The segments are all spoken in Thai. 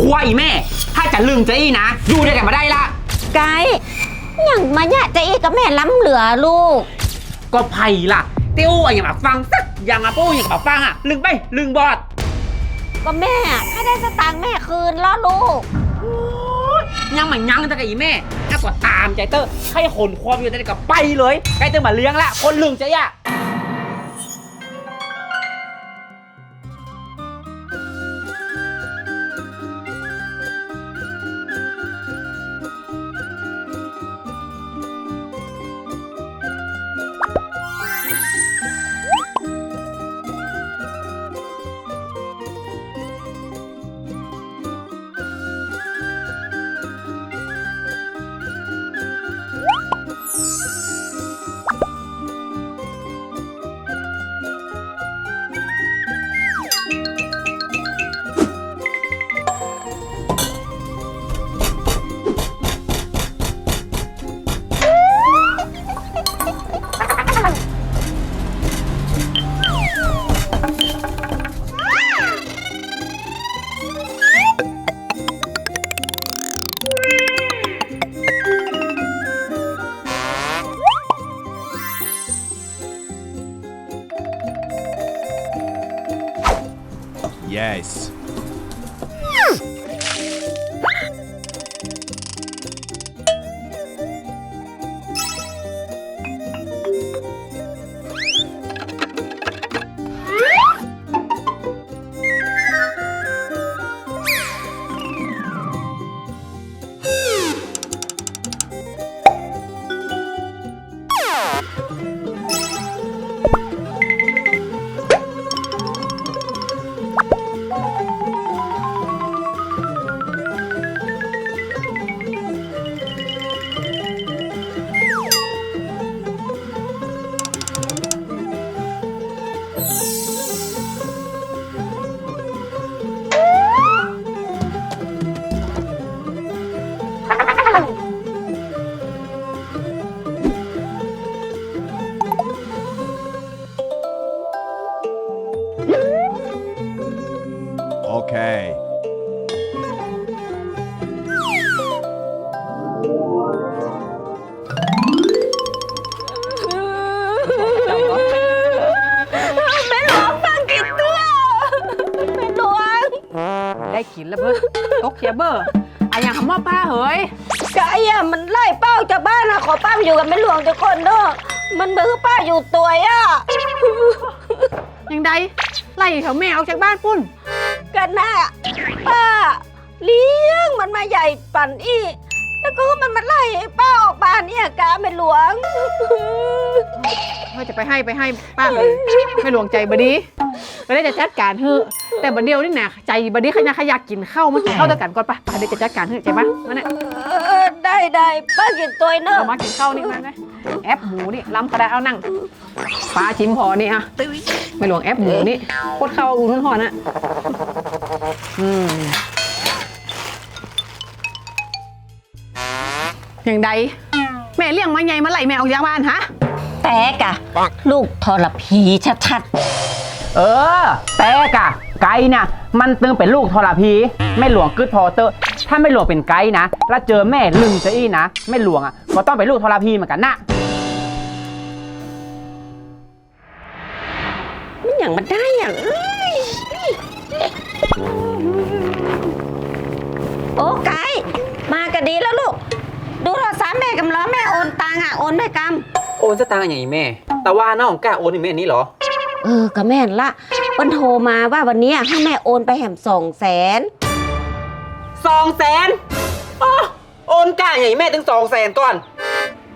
ควายแม่ ถ้าจะลึงจะอี้นะอยู่ด้วยกันมาได้ละไกด์อย่างมาเนี่ยจะอีกับแม่ล้ำเหลือลูก ก็ไผ่ล่ะเตี้ยวอะอย่างมาฟังสักอย่างมาปู้อย่างมาฟังอะ ลึงไปลึงบอดก็แม่ถ้าได้สตางค์แม่คืนแล้วลูกยังมันยังจะกับอีแม่ถ้ากว่าตามใจเตอร์ให้คนความอยู่ได้กับไปเลยใกล้เตอร์มาเลี้ยงละคนลึงจะย่ะ Yes. เขียเบอร์อะอย่างคำว่าป้าเฮ้ยไก่อะมันไล่เป้าจากบ้านอะขอป้าไปอยู่กับแม่หลวงทุกคนเด้อมันมือป้าอยู่ตัวอะยังไดไล่แถวแม่ออกจากบ้านปุ้นกันน่ะป้า เลี้ยงมันมาใหญ่ปั่นอี แล้วก็มันมาไล่ป้าออกบ้านเนี่ยกาแม่หลวงเฮ้ยจะไปให้ไปให้ป้าเลยไม่หลวงใจบดีก็ได้จะจัดการเฮ้อะแต่บัดเดียวนี่นะใจบดีขยันขยากกินข้าวมันกินข้าวด้วยกันก่อนปะป้าเดี๋ยวจะจัดการเฮ้อะใจปะมาเนี่ยเออได้ได้ป้ากินตัวเนอะเอามากินข้าวนี่มานะแอปหมูนี่ล้ำกระดาษเอานั่งปลาชิมพอนี่อะไม่หลวงแอปหมูนี่โคตรเข้าอุ่นหอนๆอะอืม อย่างใดแม่เลี้ยงมาใหญ่มาไหลแม่ออกจากบ้านฮะ แตกอะลูกทรพีชัดเออ แต่กะ ไกด์นะมันตึงเป็นลูกทรพีไม่หลวงกึดพอเตอร์ ถ้าไม่หลวงเป็นไกด์นะแล้วเจอแม่ลึงจะอี้นะไม่หลวงอะก็ต้องเป็นลูกทรพีเหมือนกันนะๆมันอย่างมันได้อย่างเอ้ยโอ้ไก่มาก็ดีแล้ว อนสตางค์อย่างนี้แม่ แต่ว่าน้องกล้าโอนอย่างแม่นี้เหรอ เออก็แม่นละเปิ้นโทรมาว่าวันนี้ให้แม่โอนไปแหมสองแสนสองแสนโอนกล้าอย่างนี้แม่ถึงสองแสนก่อน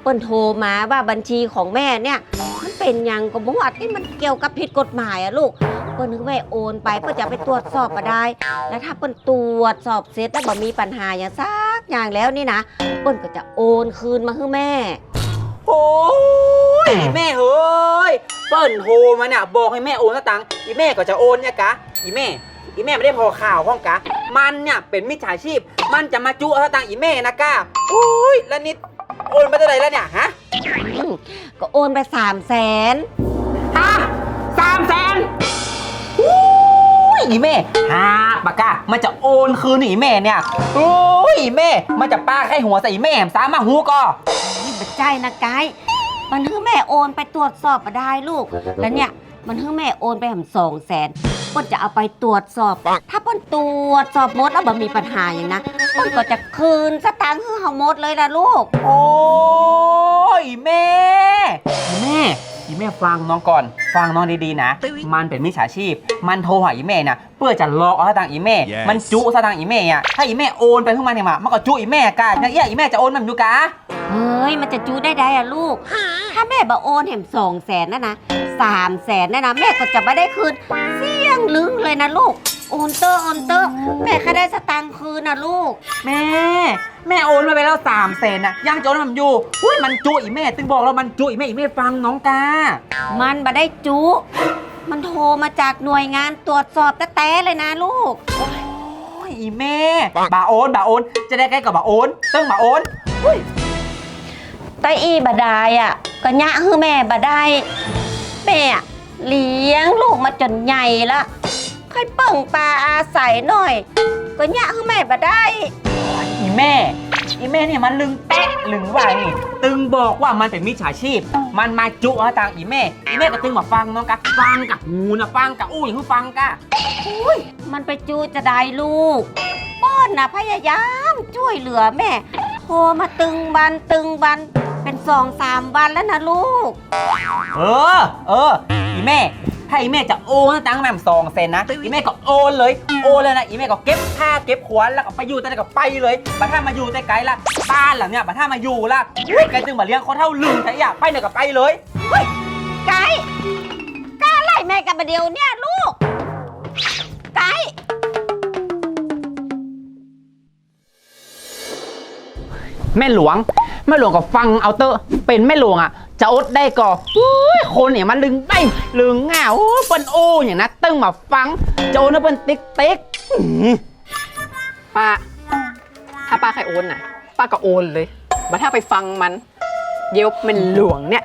เปิ้นโทรมาว่าบัญชีของแม่เนี่ยมันเป็นหยังก็บอกว่าที่มันเกี่ยวกับผิดกฎหมายอะลูกเปิ้นนึกแม่โอนไปเปิ้นจะไปตรวจสอบมาได้ แล้วถ้าเปิ้นตรวจสอบเสร็จแล้วบ่มีปัญหาอย่างซักอย่างแล้วนี่นะเปิ้นก็จะโอนคืนมาให้แม่ โอ้ยอีแม่เฮ้ยเปิ้ลโทรมาเนี่ยบอกให้แม่โอนสตังค์อีแม่ก็จะโอนเนี่ยกะอีแม่ อีแม่ไม่ได้พอข่าวห้องกะ มันเนี่ยเป็นมิจฉาชีพ มันจะมาจุเอาสตังค์อีแม่นะกะโอ้ยแล้วนิดโอนไปเท่าไหร่แล้วเนี่ยฮะอืมก็โอนไปสามแสนฮะสามแสนอุ้ยอีแม่ฮาปากกามันจะโอนคืนอีแม่เนี่ยโอ้ยอีแม่ มันจะป้าไข้หัวใส่อีแม่แหมสามมาหูก็ นี่บัใจนะไกด์มันให้แม่โอนไปตรวจสอบมาได้ลูก แล้วเนี่ยมันให้แม่โอนไปหำสองแสนเปิ้นจะเอาไปตรวจสอบ ถ้าเปิ้นตรวจสอบหมดแล้วบ่มีปัญหาอย่างนะเปิ้นก็จะคืนสตางค์ให้เฮาหมดเลยนะลูก โอ้ยแม่แม่อีแม่ฟังน้องก่อน ฟังน้องดีๆนะ มันเป็นมิจฉาชีพ มันโทรหาอีแม่นะเพื่อจะหลอกเอาสตางค์อีแม่ Yes มันจุสตางค์อีแม่อะถ้าอีแม่โอนไปขึ้นมาเนี่ยมามันก็จุอีแม่กะอย่างเอี้ยอีแม่จะโอนมันอยู่กะ เฮ้ย มันจะจูได้ไดอะลูก ถ้าแม่บาโอนเห็มสองแสนนะนะสามแสนนะนะ แม่ก็จะไม่ได้คืนเสี่ยงลึงเลยนะลูก โอนเตอร์โอนเตอร์ แม่แค่ได้สตางค์คืนนะลูก แม่ แม่โอนมาไปแล้วสามแสนนะยังจะโอนมันอยู่อุ้ยมันจุอีแม่ตึงบอกแล้วมันจุอีแม่อีแม่ฟังน้องกามันมาได้จุ มันโทรมาจากหน่วยงานตรวจสอบแต้ๆเลยนะลูก โอ้ยอีแม่บาโอนบาโอน จะได้ใกล้กับบาโอนตึ้งบาโอน ไตอีบาดายอะก็ยะฮือแม่บาได้แม่อะเลี้ยงลูกมาจนใหญ่ละค่อยเปิ่งปลาอาศัยหน่อย ก็ยะฮือแม่บาได้อีแม่ อีแม่เนี่ยมันลึงแป๊ะลึงไหวตึงบอกว่ามันเป็นมิจฉาชีพ มันมาจุเอาตังค์อีแม่ อีแม่ก็ตึงมาฟังน้องกะฟังกับหูนะฟังกับอู้อย่างคือฟังกะมันไปจูจะได้ลูกป้อนนะพยายามช่วยเหลือแม่โทรมาตึงวันตึงวัน เป็นสองสามวันแล้วนะลูก เออ เออ อีแม่ ถ้าอีแม่จะโอนตังค์แม่มสองเซนนะ อีแม่ก็โอนเลย โอนเลยนะ อีแม่ก็เก็บผ้าเก็บขวานแล้วก็ไปอยู่แต่ไหนก็ไปเลยบัดถ้ามาอยู่แต่ไกลละบ้านหลังเนี่ยบัดถ้ามาอยู่ละอุ้ยไกลตึงมาเลี้ยงเขาเท่าลึงแต่อยากไปไหนก็ไปเลยไก่กล้าไล่แม่กันมาเดียวเนี่ยลูก ไก่แม่หลวง แม่หลวงก็ฟังเอาเตอะเป็นแม่หลวงอะ จะอดได้ก็อุ้ยคนเนี่ยมันลึงไปลึงอะโอ้เปิ้นโอ้อย่างนะตึ้งมาฟังโจนะเปิ้นติ๊กติ๊กป้าถ้าป้าใครโอนน่ะ ป้าก็โอนเลยบัดถ้าไปฟังมันเดี๋ยวมันหลวงเนี่ย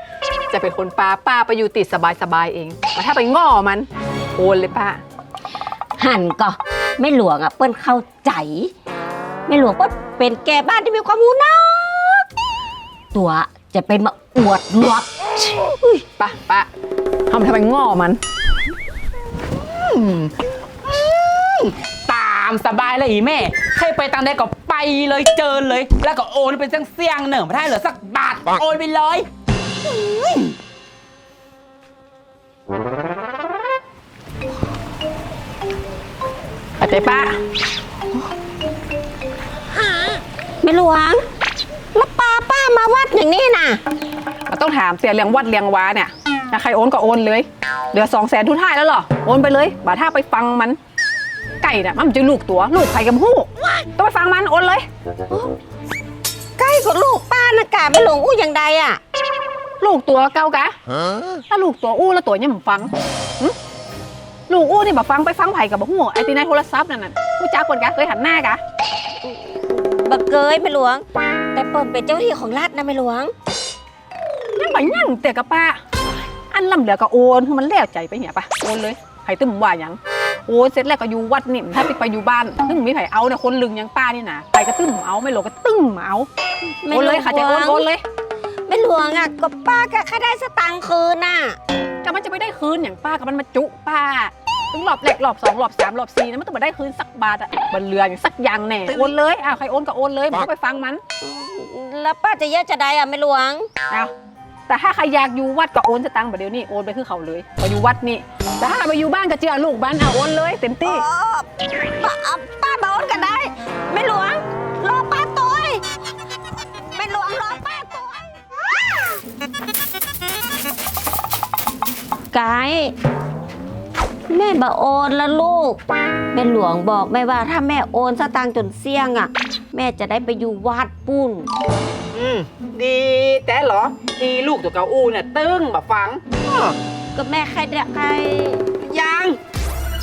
จะเป็นคนป้าป้าไปอยู่ติดสบายๆเองบัดถ้าไปง้อมัน โอนเลยป้า หันก็ไม่หลวงอะเปิ้นเข้าใจ ไม่หลวงเปิ้นเป็นแก่บ้านที่มีความรู้นัก ตัวจะเป็นมาอวดรวบป้าป้าทำทำไมง้อมันตามสบายเลยอีแม่ ใครไปตังใดก็ไปเลยเจอเลย แล้วก็โอนเป็นเสี่ยงๆเหนึ่งไม่ได้เหลือสักบาท โอนไปเลยเข้าใจป้าไม่หลวงแล้วป้าป้า มาวัดอย่างนี้น่ะเราต้องถามเสียเลี้ยงวัดเลี้ยงว้าเนี่ยถ้าใครโอนก็โอนเลย เหลือสองแสนทุนท้ายแล้วเหรอ โอนไปเลยบาถ้าไปฟังมัน ไก่น่ะมันจะลูกตัว ลูกใครกับหู้ ต้องไปฟังมันโอนเลย ใกล้กับลูกป้านะกะไม่หลวงอู้อย่างใดอะ ลูกตัวเก่ากะถ้าลูกตัวอู้แล้วตัวเนี่ยมันฟังหึลูกอู้นี่แบบฟังไปฟังไผ่กับบ่หู้ไอ้ที่ในโทรศัพท์นั่นน่ะผู้จ้าคนกะเคยหันหน้ากะ บักเกยไม่หลวง แต่เปิ่นเป็นเจ้าที่ของรัฐนะไม่หลวง ยังไปยั่งเตะกับป้า อันลำเหลือก็โอนคือมันแล้วใจไปเนี่ยปะโอนเลยไผ่ตึมว่าหยังโอนเสร็จแล้วก็อยู่วัดนี่ถ้าไปไปอยู่บ้านตึ้งมีไผ่เอาเนี่ยคนลึงอยังป้านี่นะไปก็ตึ้มเอาไม่โหลก็ตึ้มเอาโอนเลยค่ะจะโอนโอนเลยไม่หลวงอะก็ป้าก็แค่ได้สตังค์คืนน่ะ ก็มันจะไม่ได้คืนอย่างป้ากับมันมาจุป้า ถึงรอบแรกรอบสองรอบสามรอบสี่นะมันต้องมาได้คืนสักบาทอะบนเรืออย่างสักอย่างแน่โอนเลยอ้าวใครโอนก็โอนเลยมันก็ไปฟังมันแล้วป้าจะเยอะจะได้อะไม่หลวงอ้าวแต่ถ้าใครอยากอยู่วัดก็โอนสตังค์แบบเดียวนี่โอนไปคือเขาเลยมาอยู่วัดนี่แต่ถ้ามาอยู่บ้านก็เจอลูกบ้านเอาโอนเลยเต็มที่อ๋อป้าเอาป้ามาโอนกันได้ไม่หลวงรอป้าตัวเองไม่หลวงรอป้าตัวเองไกด์ แม่บาโอนแล้วลูก แม่หลวงบอกแม่ว่าถ้าแม่โอนสตางค์จนเสี่ยงอะ แม่จะได้ไปอยู่วัดปุ้นอืม ดีแต่เหรอ ดีลูกตัวเกาอู้เนี่ยตึ้งมาฟังอ้อก็แม่ใครเดียใครยัง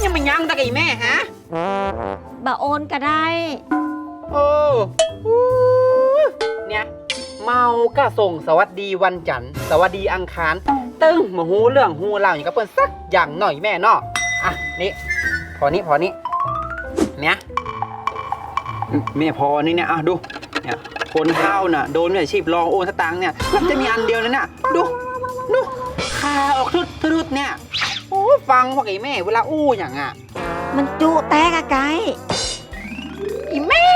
ยังไม่ยังตะกี้แม่ฮะบาโอนก็ได้ โอ้อู้เนี่ย เมาก็ส่งสวัสดีวันจันทร์ สวัสดีอังคาร ตึ้งมาหูเรื่องหูเล่าอย่างกับเปิ้นสักอย่างหน่อยแม่เนาะ อะนี่พอนี้พอนี้เนี่ยแม่พอนี่เนี่ยอะดูเนี่ยคนเข้าน่ะโดนเนี่ยชีพลองโอนสตางค์เนี่ยแล้วจะมีอันเดียวเลยเนี่ยดูดูคาออกทุดทุดเนี่ยโอ้ฟังพวกไอ้แม่ เวลาอู้อย่างอะมันจุแตกอะไกด์อีแม่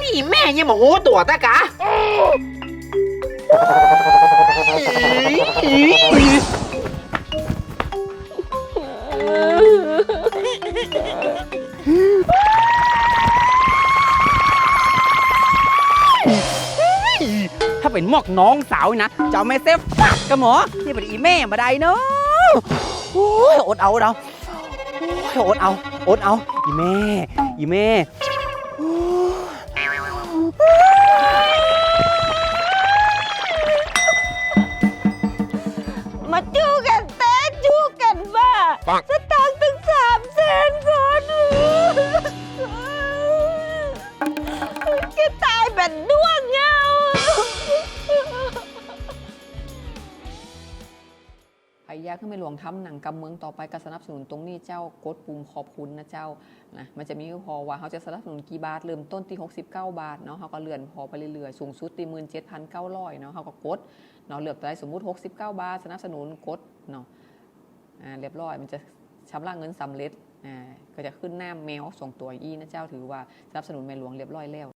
นี่อีแม่ยังมาโหตัวตะกะ ถ้าเป็นหมอกน้องสาวนะจะเอาแม่เซฟปักกันหมอนี่เป็นอีแม่มาได้เนาะโอ้ยอดเอาเราโอ้ยอดเอาอดเอา อีแม่ อีแม่ บ้าสตางค์ถึงสามแสนคนแกตายแบบด้วงเงาใครอยาขึ้นไปหลวงทำหนังกำเมืองต่อไปก็สนับสนุนตรงนี้เจ้ากดปุ่มขอบคุณนะเจ้านะมันจะมีพอว่าเขาจะสนับสนุนกี่บาทเริ่มต้นที่69 บาทเนาะเขาก็เลื่อนพอไปเรื่อยๆสูงสุดตีหมื่นเจ็ดพันเก้าร้อยเนาะเขาก็กดเนาะเลือกได้สมมุติ 69 บาท สนับสนุนกดเนาะ อ่าเรียบร้อยมันจะชำระเงินสำเร็จอ่าก็จะขึ้นหน้าแมวส่งตัวอีนะเจ้าถือว่าสนับสนุนแม่หลวงเรียบร้อยแล้ว